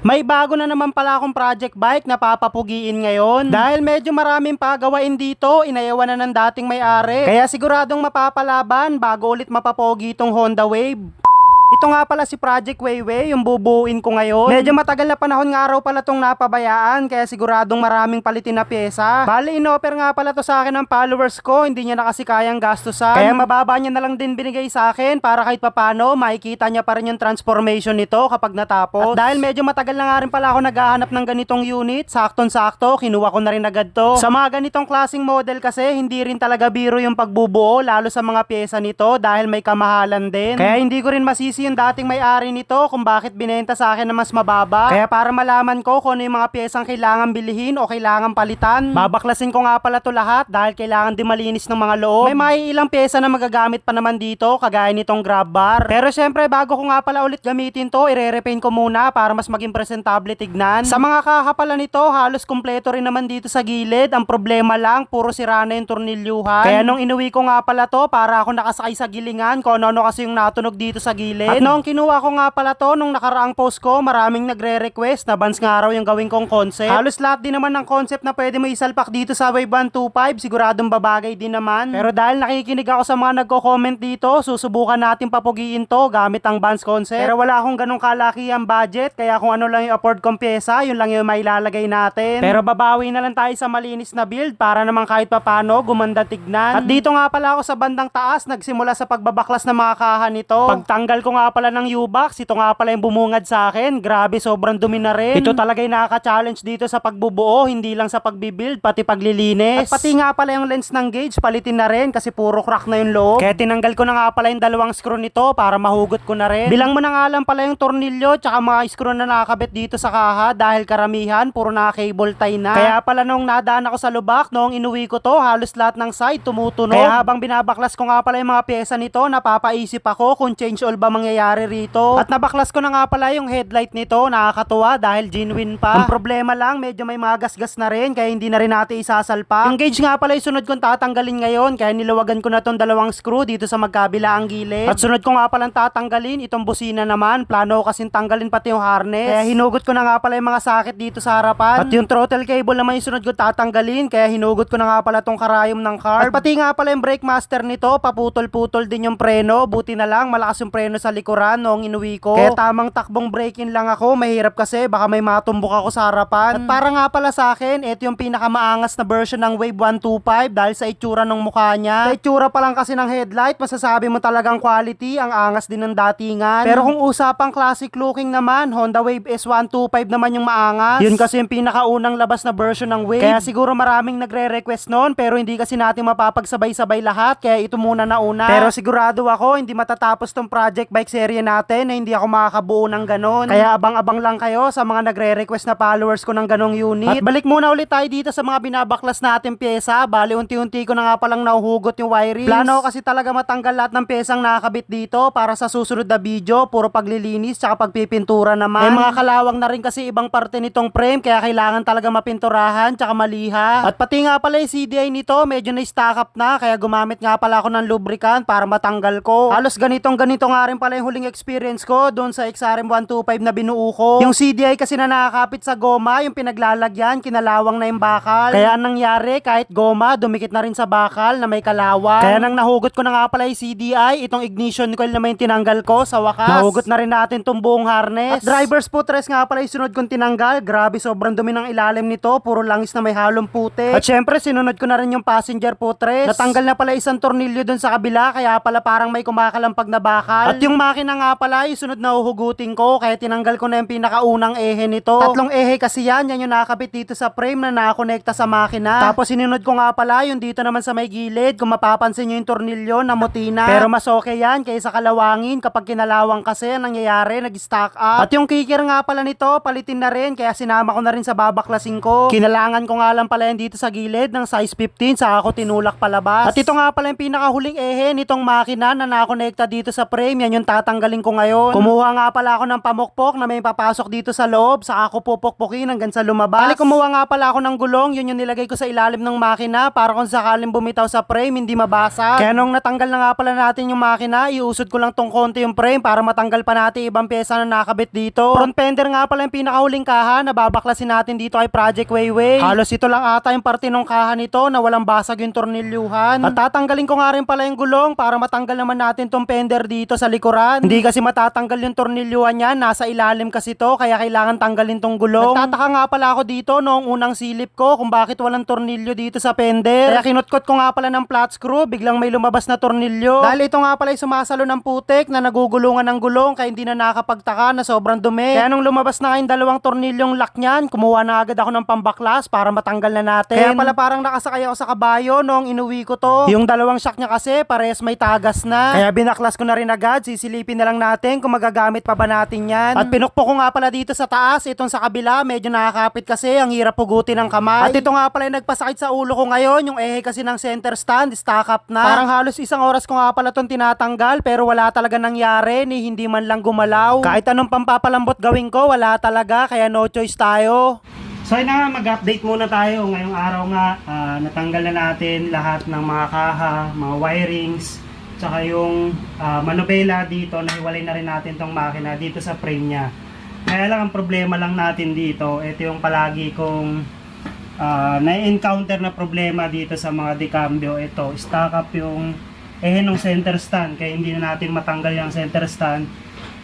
May bago na naman pala akong project bike na papapugiin ngayon. Dahil medyo maraming pagawain dito, inayawan na ng dating may-ari. Kaya siguradong mapapalaban bago ulit mapapogi itong Honda Wave. Ito nga pala si Project Wayway, yung bubuuin ko ngayon. Medyo matagal na panahon nga raw pala tong napabayaan, kaya siguradong maraming palitin na pyesa. Bali, inoffer nga pala to sa akin ng followers ko, hindi niya na kasi kayang gastusan. Kaya mababa niya na lang din binigay sa akin para kahit papano, makikita niya pa rin yung transformation nito kapag natapos. At dahil medyo matagal na nga rin pala ako naghahanap ng ganitong unit, saktong-sakto, kinuha ko na rin agad to. Sa mga ganitong klaseng model kasi, hindi rin talaga biro yung pagbubuo, lalo sa mga pyesa nito dahil may kamahalan din. Kaya hindi ko rin masisi yung dating may-ari nito kung bakit binenta sa akin na mas mababa. Kaya para malaman ko kung ano yung mga pyesang kailangan bilhin o kailangan palitan, babaklasin ko nga pala to lahat dahil kailangan din malinis ng mga loob. May mga ilang pyesa na magagamit pa naman dito, kagaya nitong grab bar. Pero syempre, bago ko nga pala ulit gamitin to, ire-repaint ko muna para mas maging presentable tignan. Sa mga kakapala nito, halos kumpleto rin naman dito sa gilid. Ang problema lang, puro sira na yung tornilyuhan. Kaya nung inuwi ko nga pala to, para ako nakasakay sa gilingan, kung ano-ano kasi yung natunog dito sa gilid. At noong kinuha ko nga pala to, nung nakaraang post ko, maraming nagre-request na bans nga raw yung gawin kong concept. Halos lahat din naman ng concept na pwede mo isalpak dito sa Wave 125, siguradong babagay din naman. Pero dahil nakikinig ako sa mga nagko-comment dito, susubukan natin papugiin to gamit ang Vans concept. Pero wala akong ganong kalaki ang budget, kaya kung ano lang yung afford kong pyesa, yun lang yung mailalagay natin. Pero babawi na lang tayo sa malinis na build para naman kahit papano gumanda tignan. At dito nga pala ako sa bandang taas, nagsimula sa pagbabaklas ng mga kaha nito. Pagtanggal ko nga pala ng U-box, ito nga pala yung bumungad sa akin. Grabe, sobrang dumi na rin. Ito talaga yung nakaka-challenge dito sa pagbubuo, hindi lang sa pagbibuild, pati paglilinis. At pati nga pala yung lens ng gauge, palitin na rin kasi puro crack na yung loob. Kaya tinanggal ko na nga pala yung dalawang screw nito para mahugot ko na rin. Bilang mo na nga lang pala yung tornilyo tsaka mga screw na nakakabit dito sa kaha dahil karamihan puro naka-cable tie na. Kaya pala nung nadaan ako sa lubak, noong inuwi ko to, halos lahat ng side tumutunog. Kaya habang binabaklas ko nga pala yung mga pyesa nito, napapaisip ako kung change all ba mangyayari rito. At nabaklas ko na nga pala yung headlight nito, nakakatuwa dahil genuine pa. Ang problema lang, medyo may mga gasgas na rin, kaya hindi na rin natin isasalpa. Yung gauge nga pala yung sunod kong tatanggalin ngayon, kaya nilawagan ko na tong dalawang screw dito sa magkabila ang gilid. At sunod ko nga palang tatanggalin, itong busina naman, plano ko kasing tanggalin pati yung harness. Kaya hinugot ko na nga pala yung mga sakit dito sa harapan. At yung throttle cable naman yung sunod ko tatanggalin, kaya hinugot ko na nga pala tong karayom ng carb. At pati nga pala yung brake master nito, paputol-putol din yung preno, buti na lang malakas yung preno sa likuran noong inuwi ko. Kaya tamang takbong braking lang ako, mahirap kasi baka may matumbok ako sa harapan. At para nga pala sa akin, ito yung pinakamaangas na version ng Wave 125 dahil sa itsura ng mukha niya. Sa itsura pa lang kasi ng headlight, masasabi mo talagang quality, ang angas din ng datingan. Pero kung usapang classic looking naman, Honda Wave S125 naman yung maangas. Yun kasi yung pinakaunang labas na version ng Wave. Kaya siguro maraming nagre-request noon, pero hindi kasi natin mapapagsabay-sabay lahat, kaya ito muna na una. Pero sigurado ako, hindi matatapos tong project bike serye natin na hindi ako makakabuo ng ganon. Kaya abang-abang lang kayo sa mga nagre-request na followers ko ng ganong unit. At balik muna ulit tayo dito sa mga binabaklas natin pyesa. Bali, unti-unti ko na nga palang nahuhugot yung wirings. Plano kasi talaga matanggal lahat ng pyesang nakakabit dito para sa susunod na video, puro paglilinis tsaka pagpipintura naman. May mga kalawang na rin kasi ibang parte nitong frame kaya kailangan talaga mapinturahan tsaka maliha. At pati nga pala yung CDI nito, medyo na-stack up na kaya gumamit nga pala ako ng lubricant para matanggal ko. Halos ganitong ganito nga rin pala yung huling experience ko doon sa XRM 125 na binuo ko. Yung CDI kasi na nakakapit sa goma, yung pinaglalagyan, kinalawang na yung bakal. Kaya anong nangyari, kahit goma, dumikit na rin sa bakal na may kalawang. Kaya nang nahugot ko na nga pala yung CDI, itong ignition coil na may tinanggal ko sa wakas. Nahugot na rin natin tong buong harness. At driver's footrest nga pala yung sunod kong tinanggal. Grabe, sobrang dumi ng ilalim nito. Puro langis na may halong putik. At syempre, sinunod ko na rin yung passenger footrest. Natanggal na pala isang tornilyo dun sa kabila, kaya pala parang may kumakalampag na bakal. At yung makina nga pala, yung sunod na uhugutin ko, kaya tinanggal ko na yung pinakaunang ehe nito. Tatlong ehe kasi yan, yan yung nakakabit dito sa frame na nakakonekta sa makina. Tapos sinunod ko nga pala yung dito naman sa may gilid, kung mapapansin nyo yung tornilyo na mutina. Pero mas okay yan kaysa kalawangin kapag kinalawang kasi ang nangyayari, nag-stack up. At yung kicker nga pala nito, palitin na rin, kaya sinama ko na rin sa babaklasin ko. Kinalangan ko nga lang pala yan dito sa gilid ng size 15, saka ako tinulak palabas. At ito nga pala yung pinakahuling ehe nitong makina na nakakonekta dito sa frame, yan yung tatanggalin ko ngayon. Kumuha nga pala ako ng pamukpok na may papasok dito sa loob, saka ako pupukpukin hanggang sa lumabas. Bali, kumuha nga pala ako ng gulong, yun yung nilagay ko sa ilalim ng makina para kung sakaling bumitaw sa frame, hindi mabasa. Kaya nung natanggal na nga pala natin yung makina, iusod ko lang tong konti yung frame para matanggal pa natin ibang pyesa na nakabit dito. Front fender nga pala yung pinakahuling kaha na babaklasin natin dito kay Project Wayway. Halos ito lang ata yung parte ng kaha nito na walang basag yung tornilyuhan. At tatanggalin ko nga rin pala yung gulong para matanggal naman natin tong fender dito sa likuran. Hindi kasi matatanggal yung tornilyuhan niya, nasa ilalim kasi to kaya kailangan tanggalin tong gulong. Nagtataka nga pala ako dito noong unang silip ko kung bakit walang tornilyo dito sa fender. Kaya kinutkot ko nga pala ng flat screw, biglang may lumabas na tornilyo. Dahil ito nga pala yung sumasalo ng putek na nagugulungan ng gulong kaya hindi na nakapagtaka na sobrang dumi. Kaya nung lumabas na nga yung dalawang tornilyong lock niyan, kumuha na agad ako ng pambaklas para matanggal na natin. Kaya pala parang nakasakay ako sa kabayo noong inuwi ko to. Yung dalawang shock niya kasi pares may tagas na. Kaya binaklas ko na rin agad, sisilipin na lang natin kung magagamit pa ba natin yan. At pinukpo ko nga pala dito sa taas, itong sa kabila, medyo nakakapit kasi, ang hirap pugutin ng kamay. At ito nga pala yung nagpasakit sa ulo ko ngayon, yung ehe kasi ng center stand, stack up na. Parang halos isang oras ko nga pala itong tinatanggal, pero wala talaga nangyari, ni hindi man lang gumalaw. Kahit anong pampapalambot gawin ko, wala talaga, kaya no choice tayo. So ayun na nga, mag-update muna tayo. Ngayong araw nga, ah, natanggal na natin lahat ng mga kaha, mga wirings, tsaka yung ah, manubela dito, nahiwalay na rin natin tong makina dito sa frame niya. Kaya lang ang problema lang natin dito, ito yung palagi kong ah, na-encounter na problema dito sa mga decambio. Ito, stock up yung eh ng center stand, kaya hindi na natin matanggal yung center stand.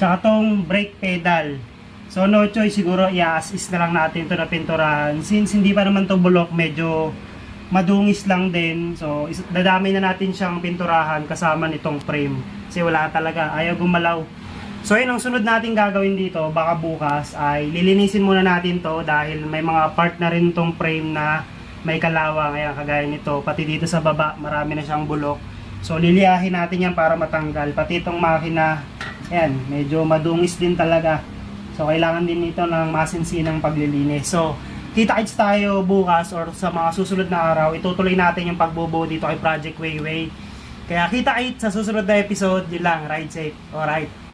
Tsaka tong brake pedal, So no choice siguro i-assist na lang natin to na pinturahan. Since hindi pa naman to bulok, medyo madungis lang din. So is- dadami na natin siyang pinturahan kasama nitong frame. Kasi wala talaga, ayaw gumalaw. So yun ang sunod natin gagawin dito, baka bukas ay lilinisin muna natin to dahil may mga part na rin tong frame na may kalawang, ayan kagaya nito, pati dito sa baba marami na siyang bulok. So liliyahin natin yan para matanggal, pati itong makina, ayan, medyo madungis din talaga. So, kailangan din nito ng masinsinang paglilinis. So, kita-kits tayo bukas or sa mga susunod na araw, itutuloy natin yung pagbubuo dito kay Project Wayway. Kaya kita-kits sa susunod na episode, yun lang, ride safe. Alright.